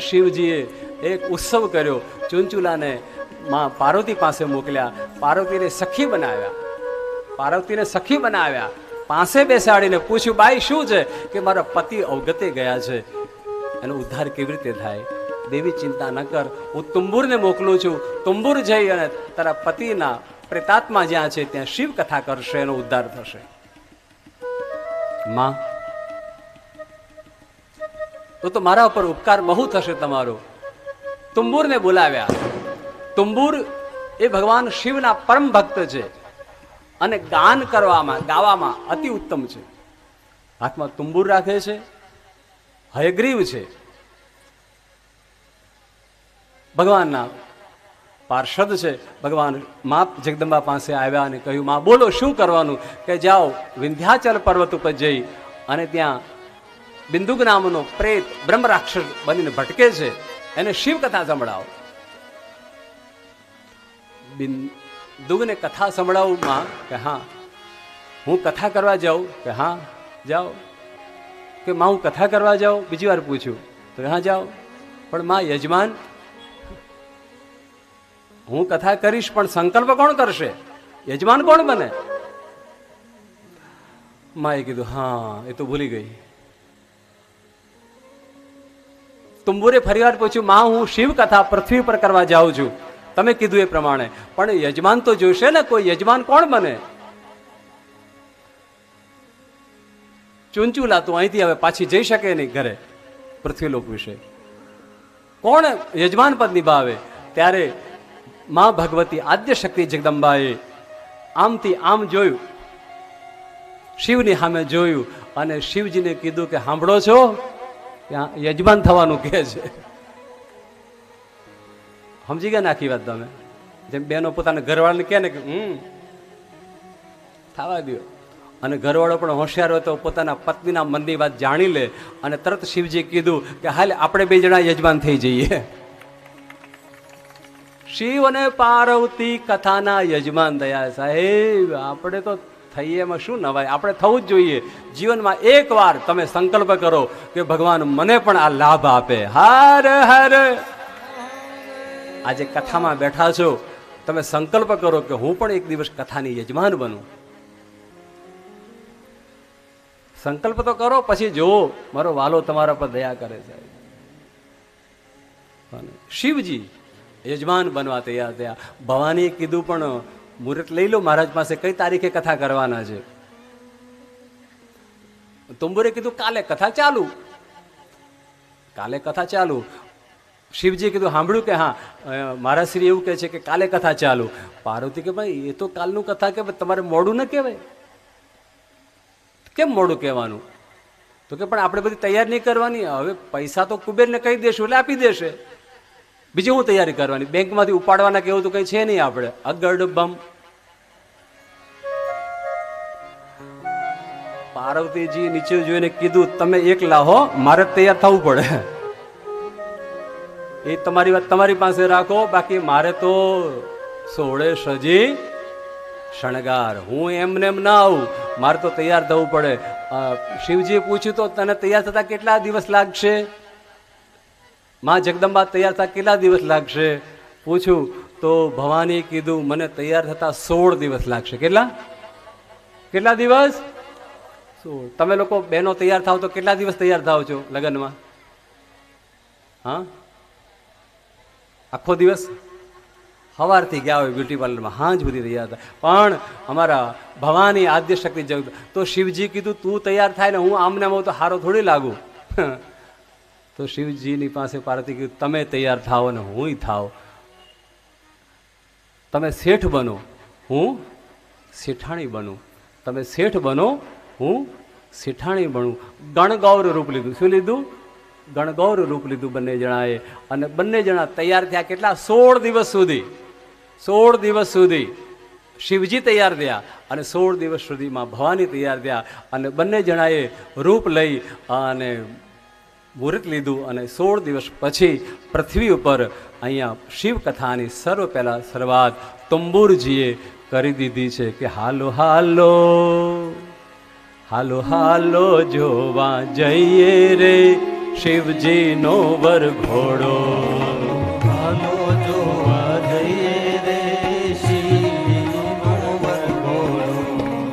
શિવજીએ એક ઉત્સવ કર્યો. ચુંચુલાને માં પાર્વતી પાસે મોકલ્યા. પાર્વતીને સખી બનાવ્યા. પાર્વતીને સખી બનાવ્યા. પાસે બેસાડીને પૂછ્યું, બાઈ, શું છે? કે મારા પતિ અવગતે ગયા છે. એનો ઉદ્ધાર કેવી રીતે થાય? દેવી ચિંતા ન કર. હું તુંબુરને મોકલું છું. તુંબુર જઈ અને તારા પતિના પ્રેતાત્મા જ્યાં છે, ત્યાં શિવ કથા કરશે, એનો ઉદ્ધાર થશે. માં તો તો મારા ઉપર ઉપકાર બહુ થશે તમારો. તુંબુરને બોલાવ્યા. તુંબુર એ ભગવાન શિવના પરમ ભક્ત છે અને ગાન કરવામાં, ગાવામાં અતિ ઉત્તમ છે. હાથમાં તુંબુર રાખે છે, હયગ્રીવ છે. ભગવાનના પાર્ષદ છે, ભગવાન મા જગદંબા પાસે આવ્યા અને કહ્યું, માં, બોલો, શું કરવાનું? કે જાઓ, વિંધ્યાચલ પર્વત ઉપર જઈ અને ત્યાં બિંદુક નામનો પ્રેત બ્રહ્મરાક્ષસ બનીને ભટકે છે, એને શિવ કથા સંભળાવો. બિંદુકને કથા સંભળાવમાં કે હા, હું કથા કરવા જાઉં? કે હા, જાઓ. કે માં, હું કથા કરવા જાઉં? બીજી વાર પૂછ્યું. તો હા, જાઓ. પણ માં, યજમાન, હું કથા કરીશ, પણ સંકલ્પ કોણ કરશે? યજમાન કોણ બને? માએ કીધું, હા, એ તો ભૂલી ગઈ. તુંબુરે ફરીવાર પૂછ્યું માં, હું શિવ કથા પૃથ્વી પર કરવા જાઉં છું. તમે કીધું એ પ્રમાણે. પણ યજમાન તો જોશે ને, કોઈ યજમાન કોણ બને? ચૂંચુલા તું અહીંથી હવે પાછી જઈ શકે નહીં ઘરે, પૃથ્વીલોક વિશે. કોણ યજમાન પદ નિભાવે? ત્યારે મા ભગવતી આદ્ય શક્તિ જગદંબાએ આમથી આમ જોયું. શિવની સામે જોયું અને શિવજીને કીધું કે, સાંભળો છો? ત્યાં યજમાન થવાનું કહે છે. સમજી ગયા નાખી વાત તમે? જેમ બેનો પોતાના ઘરવાળાને કહે ને કે, હમ, થવા દો અને ઘરવાળો પણ હોશિયાર હોય તો પોતાના પત્નીના મનની વાત જાણી લે અને તરત શિવજી કીધું કે, હાલ આપણે બે જણા યજમાન થઈ જઈએ. શિવ અને પાર્વતી કથાના યજમાન થયા સાહેબ, આપણે તો થઈએ એમાં શું નવાય? આપણે થવું જ જોઈએ. જીવનમાં એકવાર તમે સંકલ્પ કરો કે ભગવાન મને પણ આ લાભ આપે. હર હર. આજે કથામાં બેઠા છો. તમે સંકલ્પ કરો કે હું પણ એક દિવસ કથાની યજમાન બનું. સંકલ્પ તો કરો, પછી જુઓ, મારો વાલો તમારા પર દયા કરે છે. શિવજી યજમાન બનવા તૈયાર થયા. ભવાનીએ કીધું પણ મુહૂર્ત લઈ લો, મહારાજ પાસે કઈ તારીખે કથા કરવાના છે? તુંબુરે કીધું, કાલે કથા ચાલુ. કાલે કથા ચાલુ. શિવજી કીધું સાંભળ્યું કે હા મારા શ્રી એવું કહે છે કે કાલે કથા ચાલુ. પાર્વતી કે, ભાઈ, એ તો કાલનું કથા કે તમારે મોડું ન કહેવાય. કેમ મોડું કહેવાનું? તો કે, પણ આપણે બધી તૈયાર નહીં કરવાની, હવે પૈસા તો કુબેરને કહી દેશું, એટલે આપી દેશે. બીજી હું તૈયારી કરવાની? બેંકમાંથી ઉપાડવાના કેવું તો કઈ છે નહીં આપણે. અગડ બમ. પાર્વતીજી નીચે જોઈને કીધું, તમે એકલા હો, મારે તૈયાર થવું પડે. એ તમારી વાત તમારી પાસે રાખો, બાકી મારે તો સોળે સજી શણગાર. હું એમને એમ ના આવું. મારે તો તૈયાર થવું પડે. શિવજી પૂછ્યું, તો તને તૈયાર થતા કેટલા દિવસ લાગશે? માં જગદંબા તૈયાર થતા કેટલા દિવસ લાગશે? પૂછ્યું તો ભવાની કીધું, મને તૈયાર થતા સોળ દિવસ લાગશે. કેટલા? કેટલા દિવસ? સોળ. તમે લોકો બહેનો તૈયાર થાવ તો કેટલા દિવસ તૈયાર થાવ છો લગ્નમાં? હા? આખો દિવસ? સવારથી ગયા હોય બ્યુટી પાર્લરમાં, હાંજ બધી તૈયાર હતા. પણ અમારા ભવાની આદ્ય શક્તિ જગત તો શિવજી કીધું, તું તૈયાર થાય ને હું આમને આમ તો હારો થોડી લાગુ. તો શિવજીની પાસે પાર્વતી કીધું, તમે તૈયાર થાઓ ને હું થાવ. તમે શેઠ બનો. હું શેઠાણી બનું. તમે શેઠ બનો. હું શેઠાણી બનું. ગણગૌર રૂપ લીધું. શું લીધું? ગણગૌર રૂપ લીધું બંને જણાએ. અને બંને જણા તૈયાર થયા કેટલા? સોળ દિવસ સુધી. સોળ દિવસ સુધી શિવજી તૈયાર થયા અને સોળ દિવસ સુધીમાં ભવાની તૈયાર થયા. અને બંને જણાએ રૂપ લઈ અને મુહૂર્ત લીધું અને સોળ દિવસ પછી પૃથ્વી ઉપર અહીંયા શિવકથાની સર્વ પહેલાં શરૂઆત તુંબુરજીએ કરી દીધી છે કે હાલો હાલો હાલો હાલો, જોવા જઈએ રે શિવજીનો વર ઘોડો